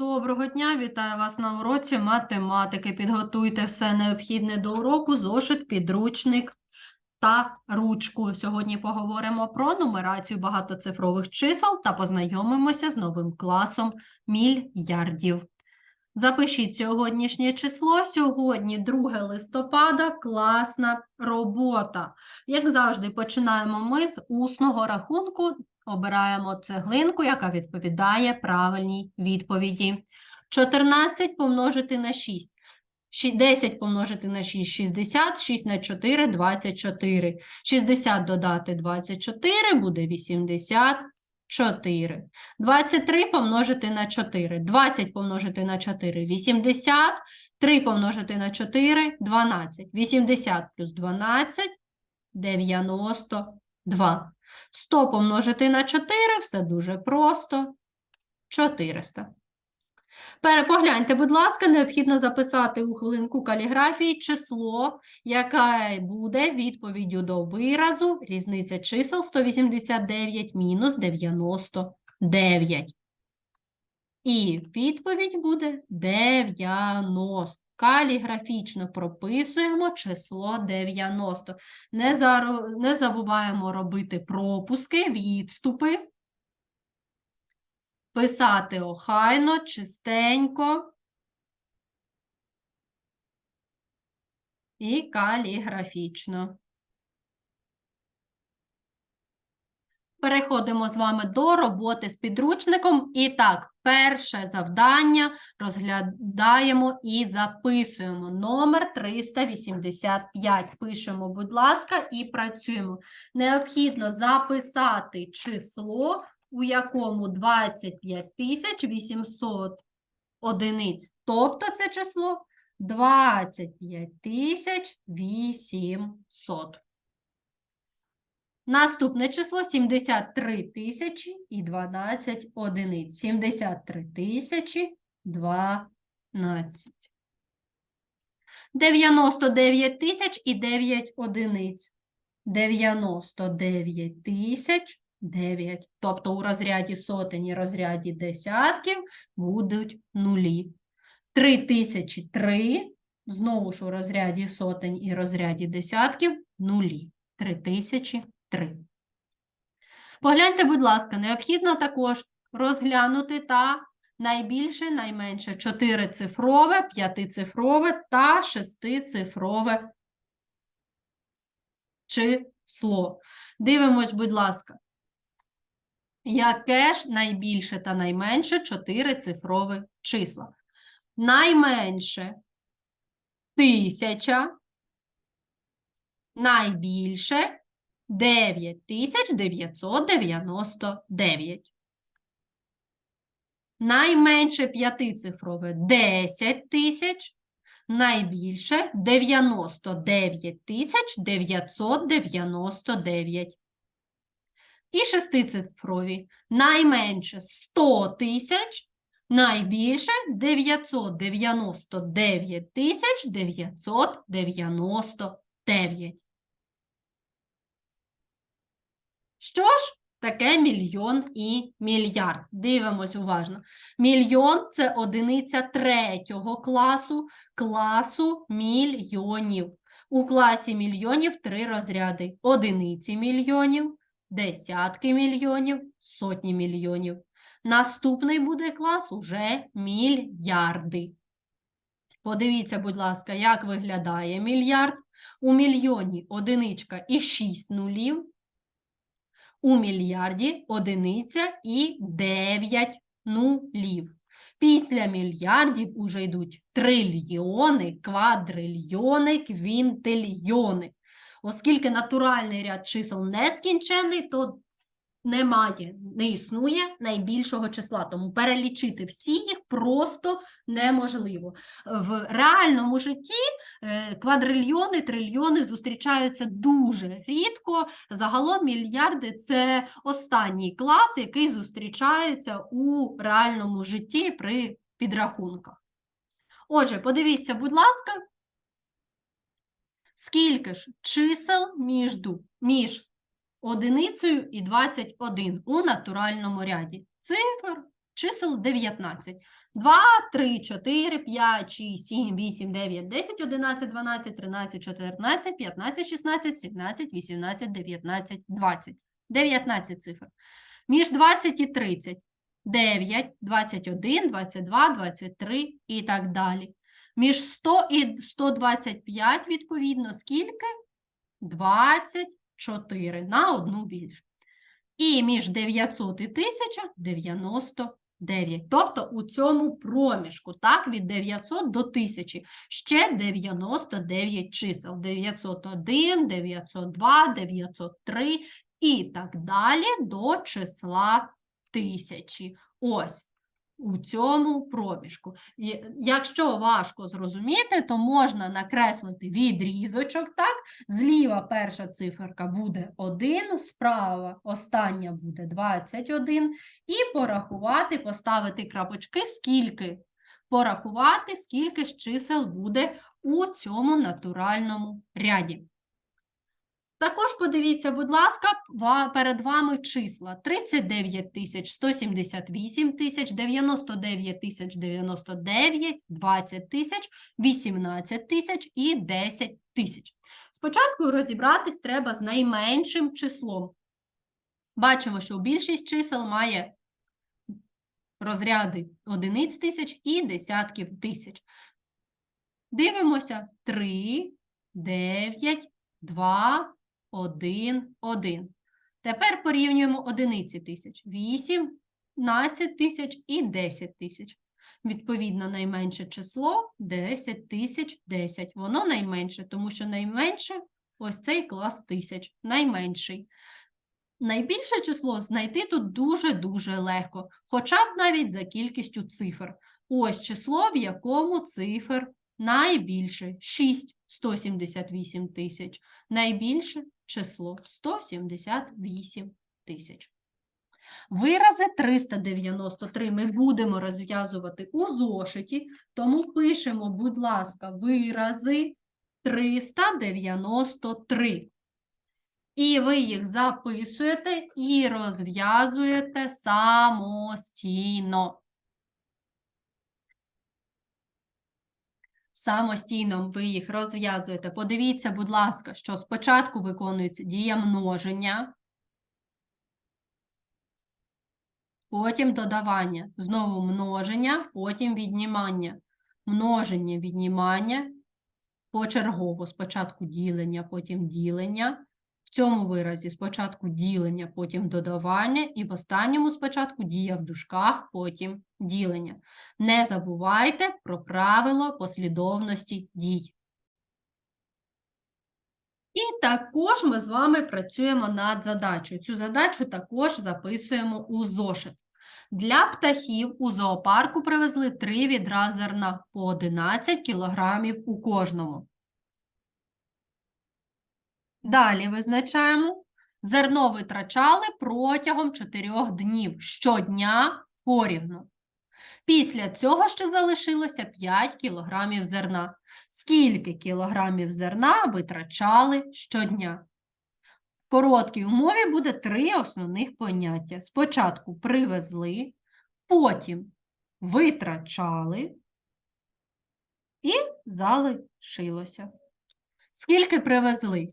Доброго дня, вітаю вас на уроці математики. Підготуйте все необхідне до уроку, зошит, підручник та ручку. Сьогодні поговоримо про нумерацію багатоцифрових чисел та познайомимося з новим класом мільярдів. Запишіть сьогоднішнє число. Сьогодні 2 листопада, класна робота. Як завжди, починаємо ми з усного рахунку. Обираємо цеглинку, яка відповідає правильній відповіді. 14 помножити на 6. 10 помножити на 6 – 60, 6 на 4 – 24. 60 додати 24 буде 84. 23 помножити на 4. 20 помножити на 4 – 80. 3 помножити на 4 – 12. 80 плюс 12 – 92. 100 помножити на 4 – все дуже просто. 400. Пере- Погляньте, будь ласка, необхідно записати у хвилинку каліграфії число, яке буде відповіддю до виразу різниця чисел 189 мінус 99. І відповідь буде 90. Каліграфічно прописуємо число 90. Не, заро- не забуваємо робити пропуски, відступи. Писати охайно, чистенько і каліграфічно. Переходимо з вами до роботи з підручником. І так, перше завдання розглядаємо і записуємо. Номер 385. Пишемо, будь ласка, і працюємо. Необхідно записати число, у якому 25 800 одиниць. Тобто це число 25 800. Наступне число 73 тисячі і 12 одиниць. 73 тисячі 12. 99 тисяч і 9 одиниць. 99 тисяч 9. Тобто у розряді сотень і розряді десятків будуть нулі. 3 тисячі 3. Знову ж у розряді сотень і розряді десятків нулі. 3 тисячі 3. Погляньте, будь ласка, необхідно також розглянути та найбільше, найменше чотирицифрове, п'ятицифрове та шестицифрове число. Дивимось, будь ласка. Яке ж найбільше та найменше чотирицифрове числа? Найменше тисяча, найбільше 9999. Найменше п'ятицифрове 10 тисяч, найбільше 99 тисяч 999. І шестицифрові найменше 100 тисяч, найбільше 999 тисяч 999. Що ж таке мільйон і мільярд? Дивимось уважно. Мільйон – це одиниця третього класу, класу мільйонів. У класі мільйонів три розряди. Одиниці мільйонів, десятки мільйонів, сотні мільйонів. Наступний буде клас уже мільярди. Подивіться, будь ласка, як виглядає мільярд. У мільйоні одиничка і 6 нулів. У мільярді одиниця і 9 нулів. Після мільярдів уже йдуть трильйони, квадрильйони, квінтильйони. Оскільки натуральний ряд чисел нескінчений, то немає, не існує найбільшого числа. Тому перелічити всі їх просто неможливо. В реальному житті е, квадрильйони, трильйони зустрічаються дуже рідко. Загалом мільярди це останній клас, який зустрічається у реальному житті при підрахунках. Отже, подивіться, будь ласка, скільки ж чисел між, між одиницею і 21 у натуральному ряді. Цифр чисел 19. 2, 3, 4, 5, 6, 7, 8, 9, 10, 11, 12, 13, 14, 15, 16, 17, 18, 19, 20. 19 цифр. Між 20 і 30. 9, 21, 22, 23 і так далі. Між 100 і 125, відповідно, скільки? 24 на одну більше. І між 900 і 1000 – 99. Тобто у цьому проміжку, так, від 900 до 1000, ще 99 чисел. 901, 902, 903 і так далі до числа тисячі. Ось у цьому проміжку. І Якщо важко зрозуміти, то можна накреслити відрізочок, так? Зліва перша циферка буде 1, справа остання буде 21, і порахувати, поставити крапочки, скільки порахувати, скільки ж чисел буде у цьому натуральному ряді. Також подивіться, будь ласка, перед вами числа 39 тисяч 178 тисяч, 99 тисяч 99, 20 тисяч, 18 тисяч і 10 тисяч. Спочатку розібратись треба з найменшим числом. Бачимо, що більшість чисел має розряди одиниць тисяч і десятків тисяч. Дивимося 3, 9, 2, 1, 1. Тепер порівнюємо одиниці тисяч. 18 тисяч і 10 тисяч. Відповідно, найменше число 10 тисяч 10. Воно найменше, тому що найменше ось цей клас тисяч, найменший. Найбільше число знайти тут дуже-дуже легко, хоча б навіть за кількістю цифр. Ось число, в якому цифр найбільше 6 178 тисяч. Найбільше число 178 тисяч. Вирази 393 ми будемо розв'язувати у зошиті, тому пишемо, будь ласка, вирази 393. І ви їх записуєте і розв'язуєте самостійно. Самостійно ви їх розв'язуєте. Подивіться, будь ласка, що спочатку виконується дія множення, потім додавання, знову множення, потім віднімання. Множення, віднімання, почергово спочатку ділення, потім ділення. В цьому виразі спочатку ділення, потім додавання, і в останньому спочатку дія в дужках, потім ділення. Не забувайте про правило послідовності дій. І також ми з вами працюємо над задачею. Цю задачу також записуємо у зошит. Для птахів у зоопарку привезли три відра зерна по 11 кілограмів у кожному. Далі визначаємо. Зерно витрачали протягом 4 днів щодня порівну. Після цього ще залишилося 5 кілограмів зерна. Скільки кілограмів зерна витрачали щодня? В короткій умові буде три основних поняття. Спочатку привезли, потім витрачали і залишилося. Скільки привезли?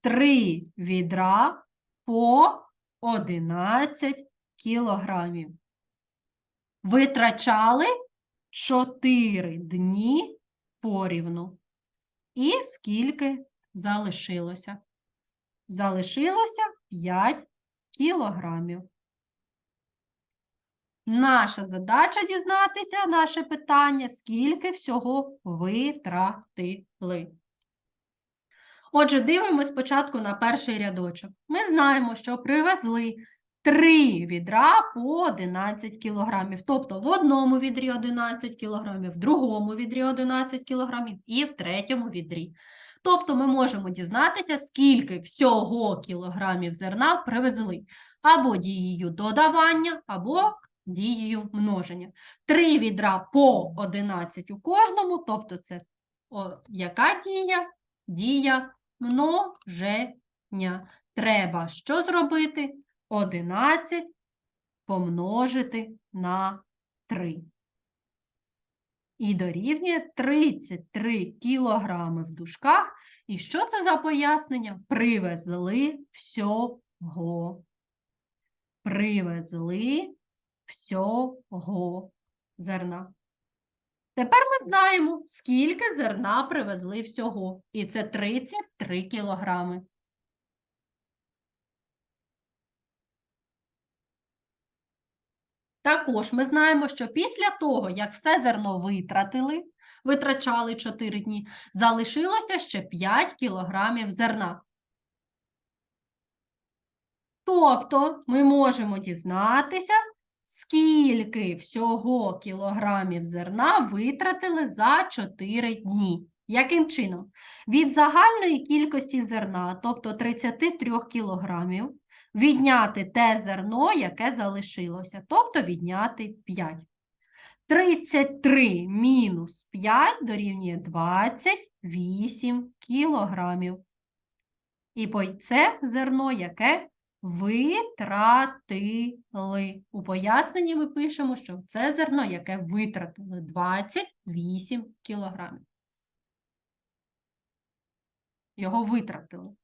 Три відра по 11 кілограмів. Витрачали 4 дні порівну. І скільки залишилося? Залишилося 5 кілограмів. Наша задача дізнатися, наше питання, скільки всього витратили. Отже, дивимось спочатку на перший рядочок. Ми знаємо, що привезли 3 відра по 11 кілограмів. Тобто в одному відрі 11 кілограмів, в другому відрі 11 кілограмів і в третьому відрі. Тобто ми можемо дізнатися, скільки всього кілограмів зерна привезли. Або дією додавання, або дією множення. 3 відра по 11 у кожному, тобто це о, яка дія? Дія множення. Треба що зробити? 11 помножити на 3. І дорівнює 33 кілограми в дужках. І що це за пояснення? Привезли всього. Привезли всього зерна. Тепер ми знаємо, скільки зерна привезли всього. І це 33 кілограми. Також ми знаємо, що після того, як все зерно витратили, витрачали 4 дні, залишилося ще 5 кілограмів зерна. Тобто ми можемо дізнатися, скільки всього кілограмів зерна витратили за 4 дні. Яким чином? Від загальної кількості зерна, тобто 33 кілограмів, відняти те зерно, яке залишилося, тобто відняти 5. 33 мінус 5 дорівнює 28 кілограмів. І це зерно, яке витратили. У поясненні ми пишемо, що це зерно, яке витратили 28 кілограмів. Його витратили.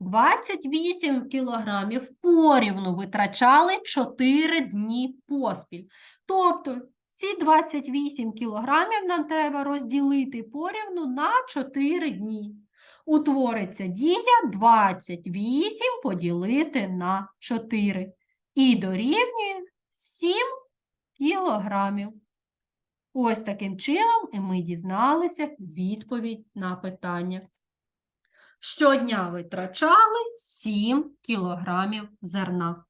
28 кілограмів порівну витрачали 4 дні поспіль. Тобто ці 28 кілограмів нам треба розділити порівну на 4 дні. Утвориться дія 28 поділити на 4 і дорівнює 7 кілограмів. Ось таким чином і ми дізналися відповідь на питання. Щодня витрачали 7 кілограмів зерна.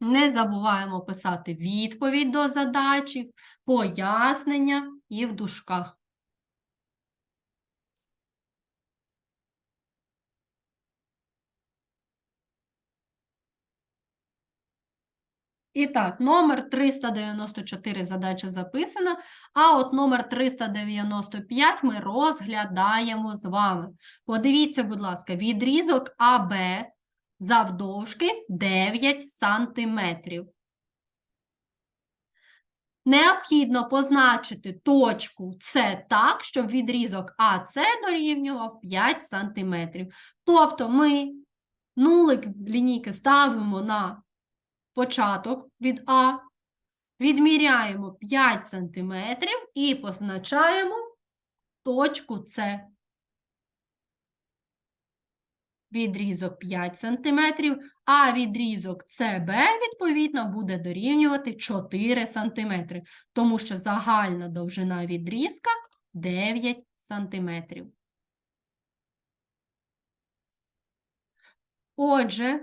Не забуваємо писати відповідь до задачі, пояснення і в дужках. І так, номер 394 задача записана, а от номер 395 ми розглядаємо з вами. Подивіться, будь ласка, відрізок АБ завдовжки 9 сантиметрів. Необхідно позначити точку С так, щоб відрізок АС дорівнював 5 см. Тобто ми нулик лінійки ставимо на початок від А, відміряємо 5 см і позначаємо точку С. Відрізок 5 см, а відрізок СБ, відповідно, буде дорівнювати 4 см, тому що загальна довжина відрізка 9 см. Отже,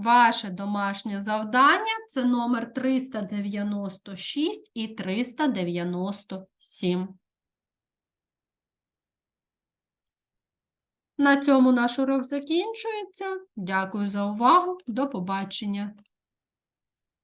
Ваше домашнє завдання це номер 396 і 397. На цьому наш урок закінчується. Дякую за увагу. До побачення.